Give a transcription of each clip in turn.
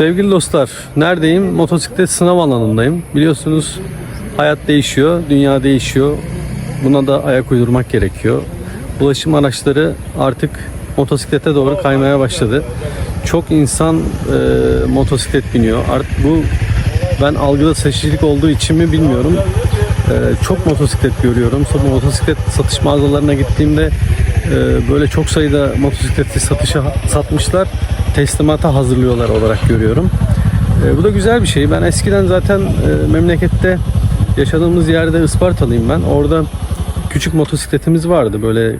Sevgili dostlar, neredeyim? Motosiklet sınav alanındayım. Biliyorsunuz hayat değişiyor, dünya değişiyor. Buna da ayak uydurmak gerekiyor. Ulaşım araçları artık motosiklete doğru kaymaya başladı. Çok insan e, motosiklet biniyor. Artık bu ben algıda seçicilik olduğu için mi bilmiyorum. E, çok motosiklet görüyorum. Sonra motosiklet satış mağazalarına gittiğimde böyle çok sayıda motosikleti satışa satmışlar. Teslimata hazırlıyorlar olarak görüyorum. E, bu da güzel bir şey. Ben eskiden zaten e, memlekette yaşadığımız yerde Ispartalıyım ben. Orada küçük motosikletimiz vardı. Böyle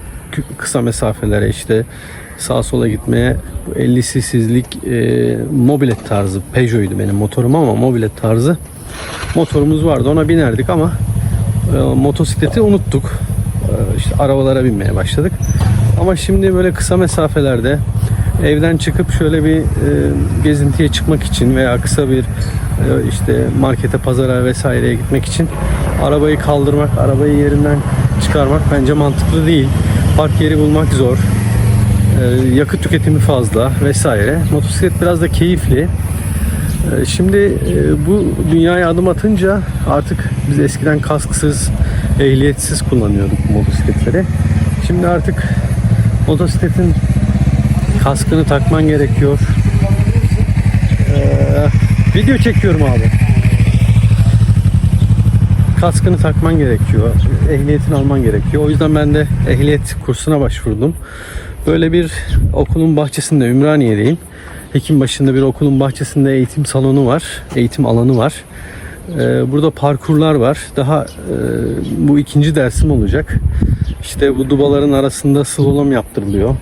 kısa mesafelere işte sağa sola gitmeye bu 50 cc'lik e, mobilet tarzı Peugeot'ydu benim motorum ama mobilet tarzı motorumuz vardı. Ona binerdik ama e, motosikleti unuttuk. E, işte arabalara binmeye başladık. Ama şimdi böyle kısa mesafelerde evden çıkıp şöyle bir e, gezintiye çıkmak için veya kısa bir e, işte markete, pazara vesaireye gitmek için arabayı kaldırmak, arabayı yerinden çıkarmak bence mantıklı değil. Park yeri bulmak zor. Yakıt tüketimi fazla vesaire. Motosiklet biraz da keyifli. Şimdi bu dünyaya adım atınca artık biz eskiden kasksız, ehliyetsiz kullanıyorduk motosikletleri. Şimdi artık motosikletin kaskını takman gerekiyor. Ee, video çekiyorum abi. Kaskını takman gerekiyor. Ehliyetini alman gerekiyor. O yüzden ben de ehliyet kursuna başvurdum. Böyle bir okulun bahçesinde Ümraniye'deyim. Hekim başında bir okulun bahçesinde eğitim salonu var. Eğitim alanı var. Ee, burada parkurlar var. Daha e, bu ikinci dersim olacak. İşte bu dubaların arasında slalom yaptırılıyor.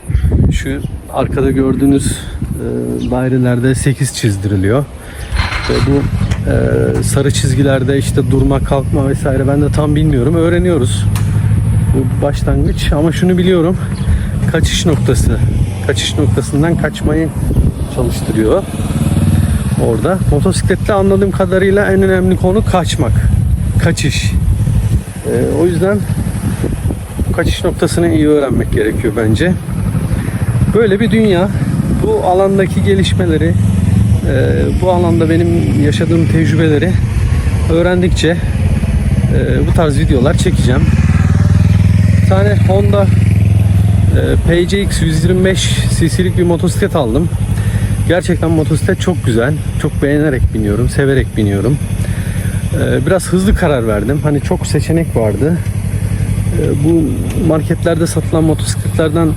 Şu arkada gördüğünüz e, dairelerde 8 çizdiriliyor. Ve bu e, sarı çizgilerde işte durma, kalkma vesaire ben de tam bilmiyorum. Öğreniyoruz. Bu başlangıç ama şunu biliyorum. Kaçış noktası. Kaçış noktasından kaçmayı çalıştırıyor orada. Motosiklette anladığım kadarıyla en önemli konu kaçmak. Kaçış. Ee, o yüzden kaçış noktasını iyi öğrenmek gerekiyor bence. Böyle bir dünya. Bu alandaki gelişmeleri, e, bu alanda benim yaşadığım tecrübeleri öğrendikçe e, bu tarz videolar çekeceğim. Bir tane Honda e, PCX 125 cc'lik bir motosiklet aldım. Gerçekten motosiklet çok güzel. Çok beğenerek biniyorum, severek biniyorum. Ee, biraz hızlı karar verdim. Hani çok seçenek vardı. Ee, bu marketlerde satılan motosikletlerden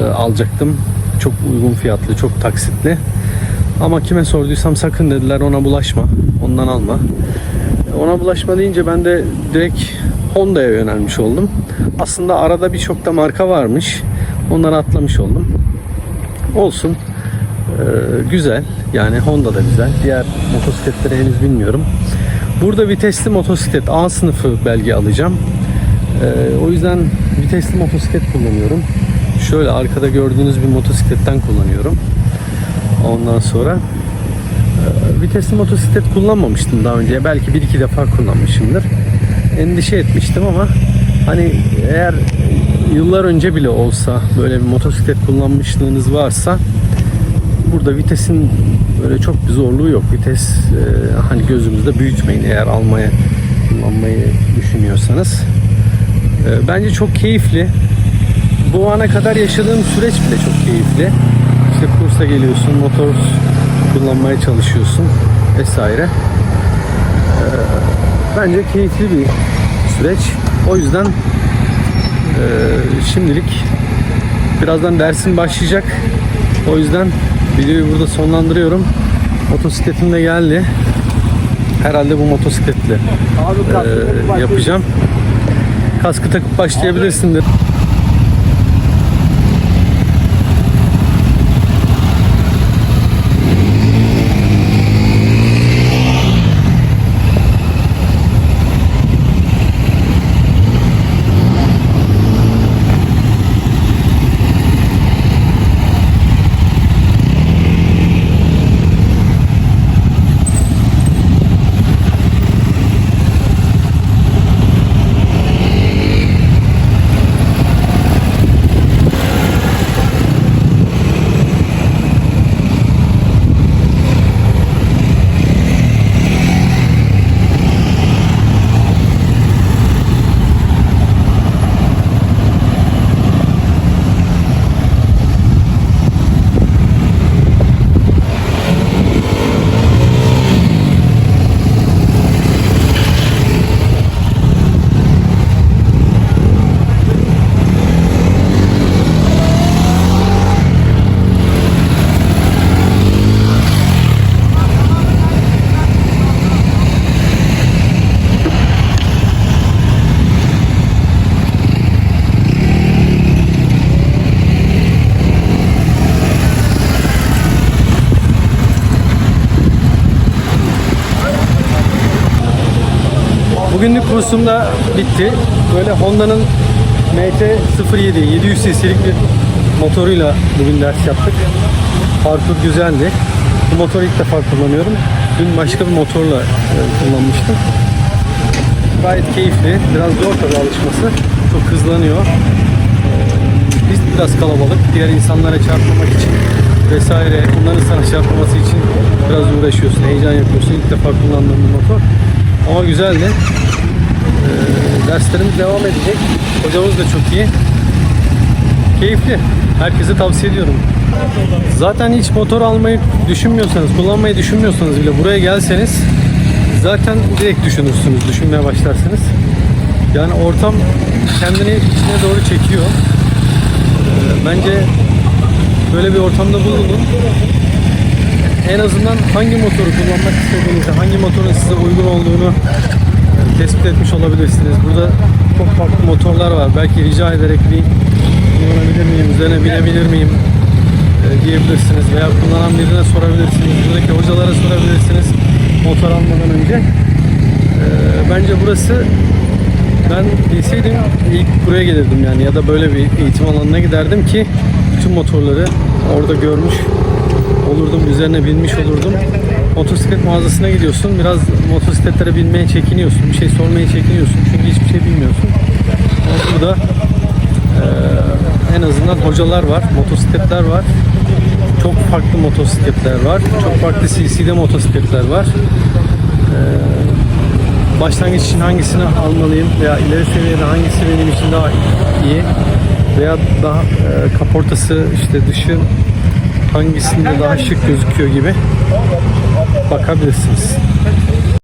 e, alacaktım. Çok uygun fiyatlı, çok taksitli. Ama kime sorduysam sakın dediler ona bulaşma. Ondan alma. Ona bulaşma deyince ben de direkt Honda'ya yönelmiş oldum. Aslında arada birçok da marka varmış. Onları atlamış oldum. Olsun. Ee, güzel. Yani Honda da güzel. Diğer motosikletleri henüz bilmiyorum. Burada vitesli motosiklet A sınıfı belge alacağım. Ee, o yüzden vitesli motosiklet kullanıyorum. Şöyle arkada gördüğünüz bir motosikletten kullanıyorum. Ondan sonra e, vitesli motosiklet kullanmamıştım daha önce. Belki bir iki defa kullanmışımdır. Endişe etmiştim ama hani eğer yıllar önce bile olsa böyle bir motosiklet kullanmışlığınız varsa burada vitesin böyle çok bir zorluğu yok. Vites e, hani gözünüzde büyütmeyin eğer almaya kullanmayı düşünüyorsanız. E, bence çok keyifli. Bu ana kadar yaşadığım süreç bile çok keyifli. İşte kursa geliyorsun, motor kullanmaya çalışıyorsun vesaire. E, bence keyifli bir süreç. O yüzden e, şimdilik birazdan dersim başlayacak. O yüzden videoyu burada sonlandırıyorum. Motosikletim de geldi. Herhalde bu motosikletle e, yapacağım. Kaskı takıp başlayabilirsin de. Günlük kursum da bitti. Böyle Honda'nın MT-07 700 cc'lik bir motoruyla bugün ders yaptık. Parkur güzeldi. Bu motoru ilk defa kullanıyorum. Dün başka bir motorla e, kullanmıştım. Gayet keyifli. Biraz zor tabii alışması. Çok hızlanıyor. Ee, Biz biraz kalabalık. Diğer insanlara çarpmamak için vesaire onların sana çarpmaması için biraz uğraşıyorsun. Heyecan yapıyorsun. İlk defa kullandığım bir motor. Ama güzeldi. Ee, derslerimiz devam edecek. Hocamız da çok iyi. Keyifli. Herkese tavsiye ediyorum. Zaten hiç motor almayı düşünmüyorsanız, kullanmayı düşünmüyorsanız bile buraya gelseniz zaten direkt düşünürsünüz, düşünmeye başlarsınız. Yani ortam kendini içine doğru çekiyor. Ee, Bence böyle bir ortamda bulunun. En azından hangi motoru kullanmak istediğinizi, hangi motorun size uygun olduğunu tespit etmiş olabilirsiniz. Burada çok farklı motorlar var. Belki rica ederek bir kullanabilir miyim, üzerine binebilir miyim e, diyebilirsiniz. Veya kullanan birine sorabilirsiniz. Buradaki hocalara sorabilirsiniz motor almadan önce. E, Bence burası ben bilseydim ilk buraya gelirdim yani ya da böyle bir eğitim alanına giderdim ki bütün motorları orada görmüş olurdum, üzerine binmiş olurdum. Motosiklet mağazasına gidiyorsun, biraz motosikletlere binmeye çekiniyorsun, bir şey sormaya çekiniyorsun çünkü hiçbir şey bilmiyorsun. Ama burada eee, en azından hocalar var, motosikletler var. Çok farklı motosikletler var, çok farklı CC'de motosikletler var. başlangıç için hangisini almalıyım veya ileri seviyede hangisi benim için daha iyi veya daha e, kaportası işte dışı hangisinde daha şık gözüküyor gibi abacabeças assim.